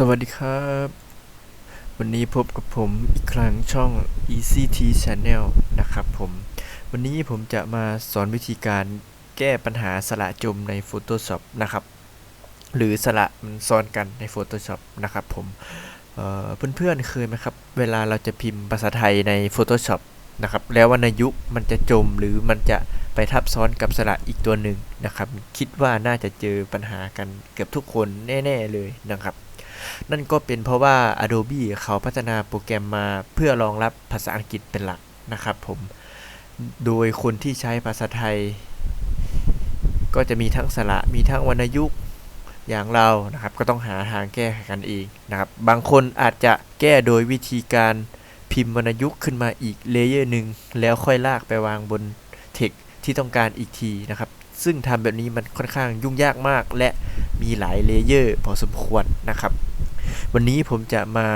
สวัสดีครับ วันนี้พบกับผมอีกครั้งช่อง ECT Channel นะครับผม วันนี้ผมจะมาสอนวิธีการแก้ปัญหาสระจมใน Photoshop นะครับ หรือสระมันซ้อนกันใน Photoshop นะครับผมเเพื่อนๆเคยไหมครับ เวลาเราจะพิมพ์ภาษาไทยใน Photoshop นะครับ แล้ววรรณยุกต์มันจะจมหรือมันจะไปทับซ้อนกับสระอีกตัวหนึ่งนะครับ คิดว่าน่าจะเจอปัญหากันเกือบทุกคนแน่ ๆเลยนะครับ นั่นก็เป็นเพราะว่า Adobe เขาพัฒนาโปรแกรมมาเพื่อรองรับภาษาอังกฤษเป็นหลักนะครับผม โดยคนที่ใช้ภาษาไทย ก็จะมีทั้งสระมีทั้งวรรณยุกต์อย่างเรานะครับ ก็ต้องหาทางแก้ไขกันเองนะครับ บางคนอาจจะแก้โดยวิธีการพิมพ์วรรณยุกต์ขึ้นมาอีกเลเยอร์หนึ่งแล้วค่อยลากไปวางบนเทคที่ต้องการอีกทีนะครับ ซึ่งทำแบบนี้มันค่อนข้างยุ่งยากมาก และมีหลายเลเยอร์พอสมควรนะครับ วันนี้ผมจะมา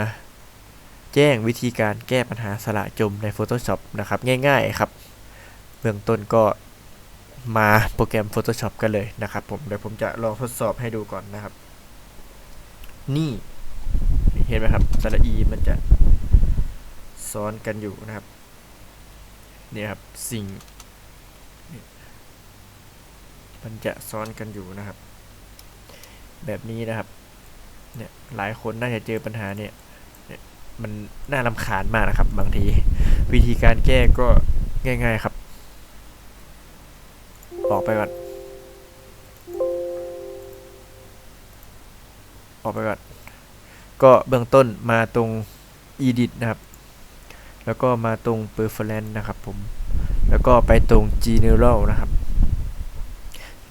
แจ้งวิธีการแก้ปัญหาสระจมใน Photoshop นะครับ ง่ายๆครับ เบื้องต้นก็มาโปรแกรม Photoshop กันเลยนะครับผมเดี๋ยวผมจะลองทดสอบให้ดูก่อนนะครับ นี่เห็นไหมครับสระอีมันจะซ้อนกันอยู่นะครับนี่ครับสิ่งมันจะซ้อนกันอยู่นะครับ แบบนี้นะครับ เนี่ยหลายคนน่าจะเจอปัญหาเนี่ยมันน่ารำคาญมากนะครับ บางที วิธีการแก้ก็ง่าย ๆครับ ออกไปก่อน ออกไปก่อน ก็เบื้องต้นมาตรง edit นะครับ แล้วก็มาตรง preference นะครับผม แล้วก็ไปตรง general นะครับ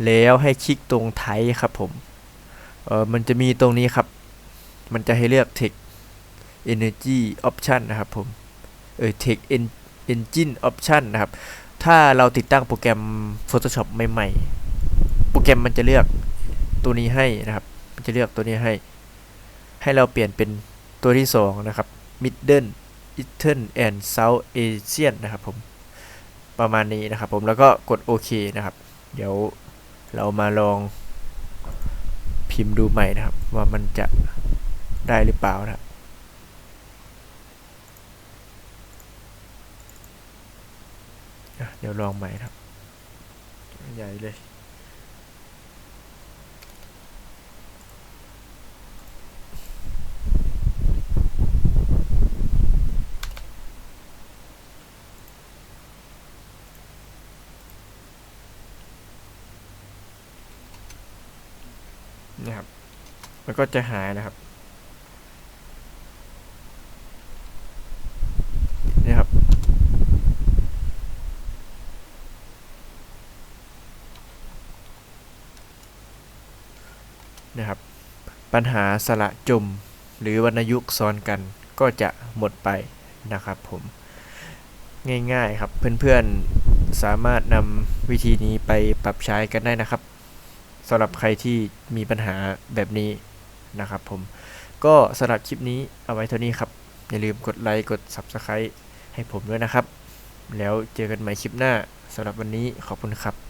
แล้วให้คลิกตรงไทครับผม เออมันจะมีตรงนี้ครับ มันจะให้เลือก text energy option นะครับผมเออ text en- engine option นะครับ ถ้าเราติดตั้งโปรแกรม Photoshop ใหม่ๆ โปรแกรมมันจะเลือกตัวนี้ให้นะครับ มันจะเลือกตัวนี้ให้ ให้เราเปลี่ยนเป็นตัวที่ 2 นะครับ Middle Eastern and South Asian นะครับผม ประมาณนี้นะครับผม แล้วก็กดโอเคนะครับ เดี๋ยวเรามาลอง พิมพ์ดูใหม่นะครับ ว่ามันจะได้หรือเปล่านะครับเดี๋ยวลองใหม่นะครับ ใหญ่เลย นี่ครับ มันก็จะหายนะครับนี่ครับ นะครับ ปัญหาสระจม หรือวรรณยุกต์ซ้อนกันก็จะหมดไปนะครับผมง่ายๆครับเพื่อนๆสามารถนำวิธีนี้ไปปรับใช้กันได้นะครับ สำหรับใครที่มีปัญหาแบบนี้นะครับผมก็สำหรับคลิปนี้เอาไว้เท่านี้ครับ อย่าลืมกดไลค์กด Subscribe ให้ผมด้วยนะครับ แล้วเจอกันใหม่คลิปหน้าสำหรับวันนี้ขอบคุณครับ